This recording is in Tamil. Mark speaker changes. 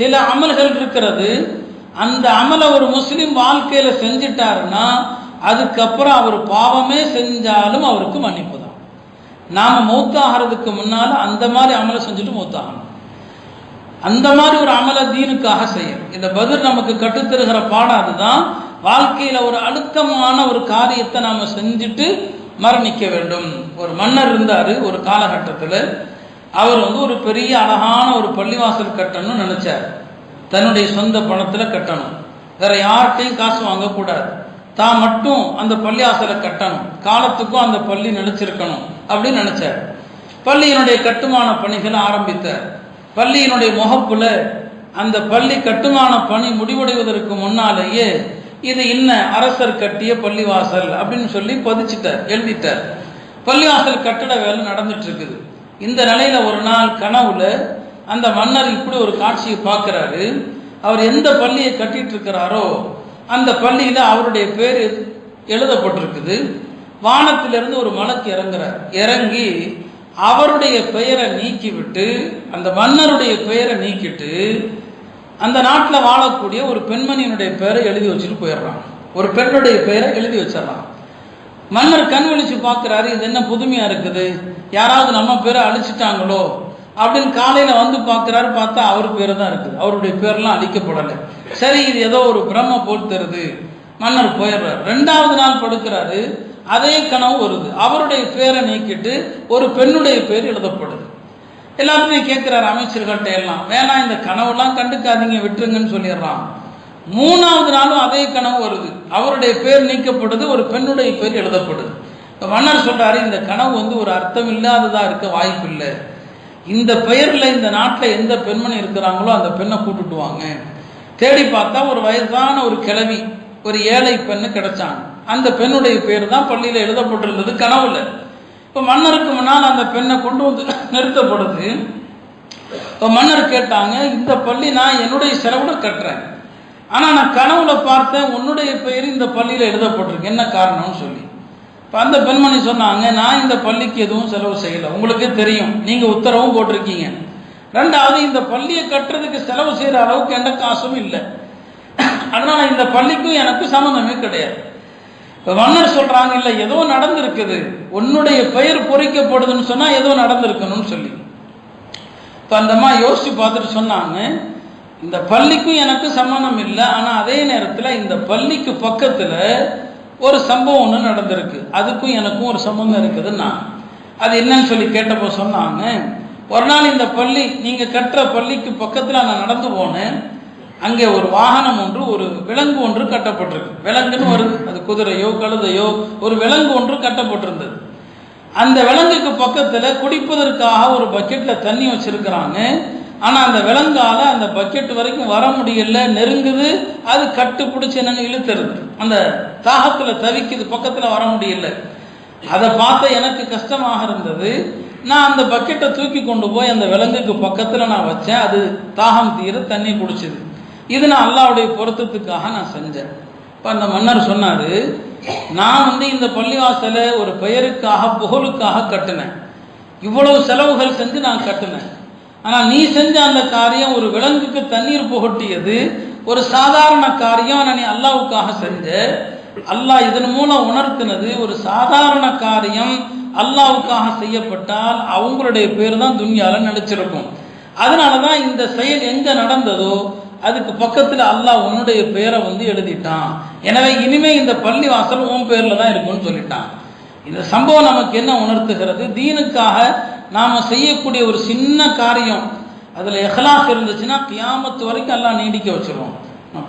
Speaker 1: சில அமல்கள் இருக்கிறது. அந்த அமலை ஒரு முஸ்லீம் வாழ்க்கையில் செஞ்சிட்டாருன்னா அதுக்கப்புறம் அவர் பாவமே செஞ்சாலும் அவருக்கு மன்னிப்பு தான் நாம் மூத்தாகிறதுக்கு முன்னால் அந்த மாதிரி அமலை செஞ்சுட்டு மூத்தாகணும். அந்த மாதிரி ஒரு அமலை தீனுக்காக செய்யணும். இந்த பதில் நமக்கு கற்றுத்தருகிற பாடம் அதுதான். வாழ்க்கையில் ஒரு அழுத்தமான ஒரு காரியத்தை நாம் செஞ்சுட்டு மரணிக்க வேண்டும். ஒரு மன்னர் இருந்தார் ஒரு காலகட்டத்தில். அவர் வந்து ஒரு பெரிய அழகான ஒரு பள்ளிவாசல் கட்டணும்னு நினைச்சார். தன்னுடைய சொந்த பணத்தில் கட்டணும். வேற யார்கிட்டையும் காசு வாங்கக்கூடாது. தான் மட்டும் அந்த பள்ளிவாசலை கட்டணும். காலத்துக்கும் அந்த பள்ளி நினைச்சிருக்கணும் அப்படின்னு நினைச்சார். பள்ளியினுடைய கட்டுமான பணிகளை ஆரம்பித்தார். பள்ளியினுடைய முகப்புல அந்த பள்ளி கட்டுமான பணி முடிவடைவதற்கு முன்னாலேயே இது இன்ன அரசர் கட்டிய பள்ளிவாசல் அப்படின்னு சொல்லி பதிச்சிட்டார் எழுதிட்டார். பள்ளிவாசல் கட்டட வேலை நடந்துட்டு இருக்குது. இந்த நிலையில் ஒரு நாள் கனவுல அந்த மன்னர் இப்படி ஒரு காட்சியை பார்க்குறாரு. அவர் எந்த பள்ளியை கட்டிட்டு இருக்கிறாரோ அந்த பள்ளியில் அவருடைய பேர் எழுதப்பட்டிருக்குது. வானத்திலிருந்து ஒரு மலக்கு இறங்குறார். இறங்கி அவருடைய பெயரை நீக்கிவிட்டு அந்த மன்னருடைய பெயரை நீக்கிட்டு அந்த நாட்டில் வாழக்கூடிய ஒரு பெண்மணியினுடைய பெயரை எழுதி வச்சுட்டு போயிடுறான். ஒரு பெண்ணுடைய பெயரை எழுதி வச்சிடறான் மன்னர் கண் விழிச்சு பார்க்குறாரு இது என்ன புதுமையா இருக்குது? யாராவது நம்ம பேரை அழிச்சிட்டாங்களோ? அப்படின்னு காலையில் வந்து பார்க்குறாரு பார்த்தா அவர் பேர் தான் இருக்குது. அவருடைய பேர்லாம் அழிக்கப்படலை. சரி இது ஏதோ ஒரு பிரம்ம போல் தருது மன்னர் போயிடுறார். ரெண்டாவது நாள் படுக்கிறாரு. அதே கனவு வருது. அவருடைய பேரை நீக்கிட்டு ஒரு பெண்ணுடைய பேர் எழுதப்படுது. எல்லாருமே கேட்குறாரு அமைச்சர்கள்ட்ட எல்லாம் வேணாம் இந்த கனவுலாம் கண்டுக்காதீங்க விட்டுருங்கன்னு சொல்லிடுறான். மூணாவது நாளும் அதே கனவு வருது. அவருடைய பேர் நீக்கப்படுது ஒரு பெண்ணுடைய பேர் எழுதப்படுது. மன்னர் சொல்றாரு இந்த கனவு வந்து ஒரு அர்த்தம் இல்லாததா இருக்க வாய்ப்பு இல்லை. இந்த பெயரில் இந்த நாட்டில் எந்த பெண்மணி இருக்கிறாங்களோ அந்த பெண்ணை கூட்டுட்டு வாங்க. தேடி பார்த்தா ஒரு வயதான ஒரு கிழவி ஒரு ஏழை பெண்ணு கிடைச்சாங்க. அந்த பெண்ணுடைய பேர் தான் பள்ளியில் எழுதப்பட்டிருந்தது கனவுல இப்போ மன்னருக்கு முன்னால் அந்த பெண்ணை கொண்டு வந்து நிறுத்தப்படுது. இப்போ மன்னர் கேட்டாங்க இந்த பள்ளி நான் என்னுடைய செலவுல கட்டுறேன். ஆனால் நான் கனவுல பார்த்தேன் உன்னுடைய பெயர் இந்த பள்ளியில் எழுதப்பட்டிருக்கு. என்ன காரணம்னு சொல்லி. இப்போ அந்த பெண்மணி சொன்னாங்க நான் இந்த பள்ளிக்கு எதுவும் செலவு செய்யலை. உங்களுக்கே தெரியும் நீங்கள் உத்தரவும் போட்டிருக்கீங்க. ரெண்டாவது இந்த பள்ளியை கட்டுறதுக்கு செலவு செய்கிற அளவுக்கு எந்த காசும் இல்லை. அதனால் இந்த பள்ளிக்கும் எனக்கு சம்மந்தமே கிடையாது. இப்போ வண்ணர் சொல்கிறாங்க இல்லை ஏதோ நடந்திருக்குது. உன்னுடைய பெயர் பொறிக்கப்படுதுன்னு சொன்னால் ஏதோ நடந்திருக்கணும்னு சொல்லி. இப்போ அந்தம்மா யோசித்து பார்த்துட்டு சொன்னாங்க இந்த பள்ளிக்கும் எனக்கு சம்மந்தம் இல்லை ஆனால் அதே நேரத்தில் இந்த பள்ளிக்கு பக்கத்தில் ஒரு சம்பவம் ஒன்று நடந்திருக்கு. அதுக்கும் எனக்கும் ஒரு சம்பந்தம் இருக்குதுன்னா அது என்னன்னு சொல்லி கேட்டப்போ சொன்னாங்க ஒரு நாள் இந்த பள்ளி நீங்கள் கட்டுற பள்ளிக்கு பக்கத்தில் நான் நடந்து போனேன். அங்கே ஒரு வாகனம் ஒன்று ஒரு விலங்கு ஒன்று கட்டப்பட்டிருக்கு. விலங்குன்னு வருது. அது குதிரையோ கழுதையோ ஒரு விலங்கு ஒன்று கட்டப்பட்டிருந்தது. அந்த விலங்குக்கு பக்கத்தில் குடிப்பதற்காக ஒரு பக்கெட்டில் தண்ணி வச்சிருக்கிறாங்க. ஆனால் அந்த விலங்கால் அந்த பக்கெட் வரைக்கும் வர முடியல நெருங்குது அது கட்டு பிடிச்சி என்னன்னு இழுத்துருது அந்த தாகத்தில் தவிக்குது பக்கத்தில் வர முடியல. அதை பார்த்த எனக்கு கஷ்டமாக இருந்தது. நான் அந்த பக்கெட்டை தூக்கி கொண்டு போய் அந்த விலங்குக்கு பக்கத்தில் நான் வச்சேன். அது தாகம் தீர தண்ணி குடிச்சிது. இது நான் அல்லாவுடைய பொருத்தத்துக்காக நான் செஞ்சேன். இப்போ அந்த மன்னர் சொன்னார் நான் வந்து இந்த பள்ளிவாசலை ஒரு பெயருக்காக புகழுக்காக கட்டினேன். இவ்வளவு செலவுகள் செஞ்சு நான் கட்டினேன். ஆனால் நீ செஞ்ச அந்த காரியம் ஒரு விலங்குக்கு தண்ணீர் புகட்டியது ஒரு சாதாரண காரியம். ஆனால் நீ அல்லாவுக்காக செஞ்ச அல்லாஹ் இதன் மூலம் உணர்த்தினது ஒரு சாதாரண காரியம். அல்லாவுக்காக செய்யப்பட்டால் அவங்களுடைய பேர் தான் துன்யால நினைச்சிருக்கும். அதனால தான் இந்த செயல் எங்கே நடந்ததோ அதுக்கு பக்கத்தில் அல்லாஹ் உன்னுடைய பேரை வந்து எழுதிட்டான். எனவே இனிமே இந்த பள்ளி வாசல் உன் பேரில் தான் இருக்கும்னு சொல்லிட்டான். இந்த சம்பவம் நமக்கு என்ன உணர்த்துகிறது? தீனுக்காக நாம் செய்யக்கூடிய ஒரு சின்ன காரியம் அதில் எஹ்லாஸ் இருந்துச்சுன்னா கியாமத்து வரைக்கும் எல்லாம் நீடிக்க வச்சுருவோம்